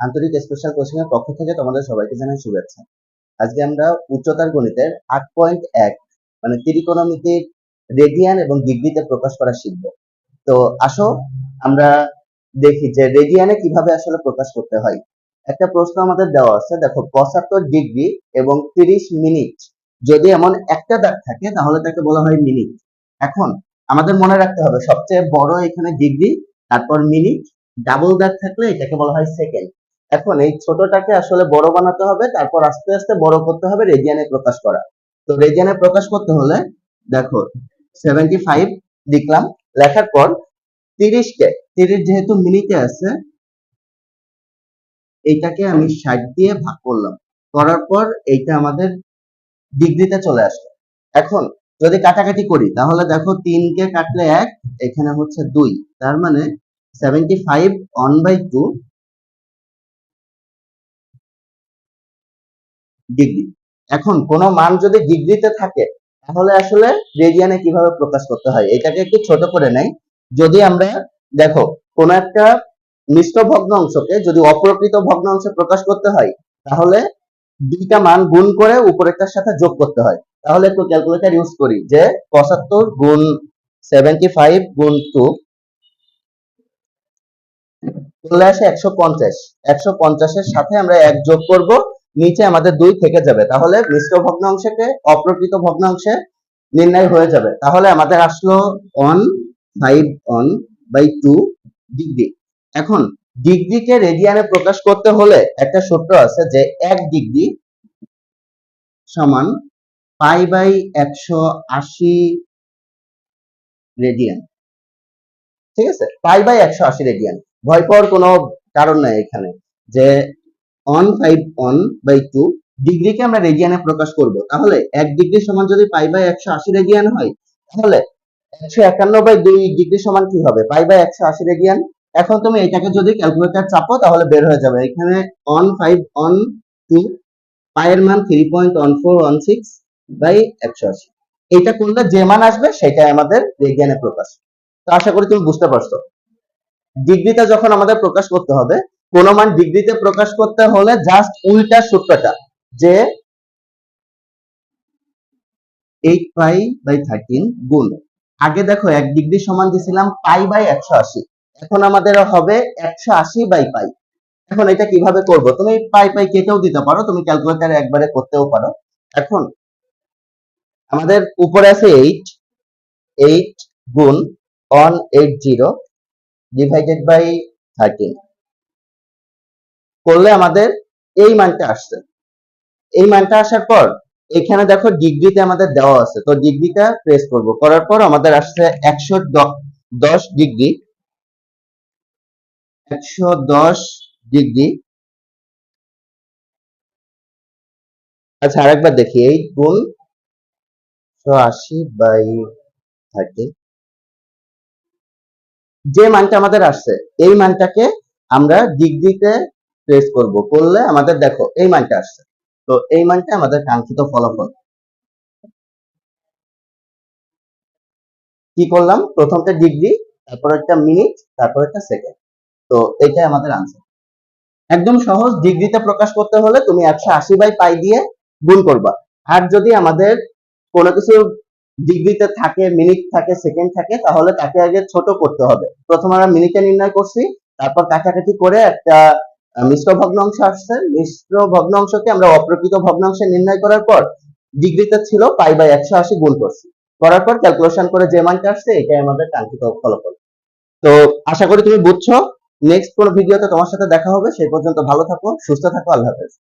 আন্তরিক special coaching এর পক্ষ থেকে তোমাদের সবাইকে জানাই শুভেচ্ছা। আজকে আমরা উচ্চতার গণিতের আট পয়েন্ট এক মানে ত্রিকোণমিতির রেডিয়ান এবং ডিগ্রিতে প্রকাশ করা শিখব। তো আসো, আমরা দেখি যে রেডিয়ানে কীভাবে আসলে প্রকাশ করতে হয়। একটা প্রশ্ন আমাদের দেওয়া আছে, দেখো পঁচাত্তর ডিগ্রি এবং তিরিশ মিনিট। যদি এমন একটা দাগ থাকে, তাহলে তাকে বলা হয় মিনিট। এখন আমাদের মনে রাখতে হবে, সবচেয়ে বড় এখানে ডিগ্রি, তারপর মিনিট। ডাবল দাগ থাকলে এটাকে বলা হয় সেকেন্ড। এখন এই ছোটটাকে আসলে বড় বানাতে হবে, তারপর আস্তে আস্তে বড় করতে হবে রেডিয়ানে প্রকাশ করা। তো রেডিয়ানে প্রকাশ করতে হলে দেখো সেভেন্টি ফাইভ লিখলাম, লেখার পর তিরিশ কে তিরিশ যেহেতু মিনিটে আছে, এইটাকে আমি ষাট দিয়ে ভাগ করলাম। করার পর এইটা আমাদের ডিগ্রিতে চলে আসলো। এখন যদি কাটাকাটি করি, তাহলে দেখো তিন কে কাটলে এক, এখানে হচ্ছে দুই, তার মানে seventy five one by two degree. এখন কোন মান যদি ডিগ্রিতে থাকে, তাহলে আসলে রেডিয়ানে কীভাবে প্রকাশ করতে হয়, এটাকে একটু ছোট করে নেই। যদি আমরা, দেখো, কোন একটা মিশ্র ভগ্নাংশকে যদি অপ্রকৃত ভগ্নাংশে প্রকাশ করতে হয়, তাহলে দুইটা মান গুণ করে উপরেরটার সাথে যোগ করতে হয়। তাহলে একটু ক্যালকুলেটর ইউজ করি যে পঁচাত্তর গুণ সেভেন্টি ফাইভ গুণ টু চলে আসে একশো পঞ্চাশ। একশো পঞ্চাশের সাথে আমরা এক যোগ করব নিচে আমাদের দুই থেকে যাবে। তাহলে মিশ্র ভগ্নাংশকে অপ্রকৃত ভগ্নাংশে নির্ণয় হয়ে যাবে। তাহলে আমাদের আসলো one five one by two degree এখন ডিগ্রিকে রেডিয়ানে প্রকাশ করতে হলে একটা সূত্র আছে যে এক ডিগ্রি সমান পাই বাই একশো আশি রেডিয়ান। ঠিক আছে? পাই বাই একশো আশি রেডিয়ান। ভয় পাওয়ার কোনো কারণ নাই এখানে যে one five one by two ডিগ্রিকে আমরা রেডিয়ানে প্রকাশ করব। তাহলে এক ডিগ্রি সমান যদি পাই বাই একশো আশি রেডিয়ান হয়, তাহলে একশো একান্ন বাই দুই ডিগ্রি সমান কি হবে? পাই বাই একশো আশি রেডিয়ান এখন তুমি এটাকে যদি ক্যালকুলেটর চাপো, তাহলে বের হয়ে যাবে। এখানে অন ফাইভ অন টু পায়ের মান three point one four one six by একশো আশি। এটা করলে যে মান আসবে, সেটাই আমাদের রেডিয়ানে প্রকাশ। তো আশা করি তুমি বুঝতে পারছ। ডিগ্রিতে যখন আমাদের প্রকাশ করতে হবে কোন ডিগ্রিতে প্রকাশ করতে হলে জাস্ট উল্টা সূত্রটা, যে এইট পাই বাই থার্টিন গুণ। আগে দেখো এক ডিগ্রি সমান দিছিলাম পাই বাই একশো আশি। এখন আমাদের হবে একশো আশি বাই পাই এখন এটা কীভাবে করব? তুমি পাই পাই কেটেও দিতে পারো, তুমি ক্যালকুলেটারে একবারে করতেও পারো। এখন আমাদের উপরে আছে এইট এইট গুণ one eight zero divided by thirteen করলে আমাদের এই মানটা আসছে। এই মানটা আসার পর এখানে দেখো ডিগ্রিতে আমাদের দেওয়া আছে। তো ডিগ্রিটা প্রেস করব। করার পর আমাদের আসছে একশো দশ ডিগ্রি। একশো দশ ডিগ্রি। আচ্ছা আরেকবার দেখি। এই গুণ আশি বাই থার্টি। যে মানটা আমাদের আসছে, এই মানটাকে আমরা ডিগ্রিতে প্রেস করব। করলে আমাদের দেখো, এই মানটা আসছে। তো এই মানটা আমাদের কাঙ্ক্ষিত ফলাফল। কি করলাম? প্রথমটা ডিগ্রি, তারপর একটা মিনিট, তারপর একটা সেকেন্ড। তো এটাই আমাদের আনসার একদম সহজ, ডিগ্রিতে প্রকাশ করতে হলে তুমি একশো আশি বাই পাই দিয়ে গুণ করবা। আর যদি আমাদের কোনো কিছু ডিগ্রিতে থাকে, মিনিট থাকে, সেকেন্ড থাকে, তাহলে তাকে আগে ছোট করতে হবে। প্রথম আমরা মিনিটে নির্ণয় করছি, তারপর কাছাকাছি করে একটা মিশ্র ভগ্নাংশ আসছে। মিশ্র ভগ্নাংশকে আমরা অপ্রকৃত ভগ্নাংশে নির্ণয় করার পর ডিগ্রিতে ছিল পাই বাই একশো আশি গুণ করছি। করার পর ক্যালকুলেশন করে যে মানটা আসছে, এটাই আমাদের কাঙ্ক্ষিত ফলাফল। তো আশা করি তুমি বুঝছ। নেক্সট কোন ভিডিওতে তোমার সাথে দেখা হবে। সেই পর্যন্ত ভালো থাকো, সুস্থ থাকো, আল্লাহ হাফেজ।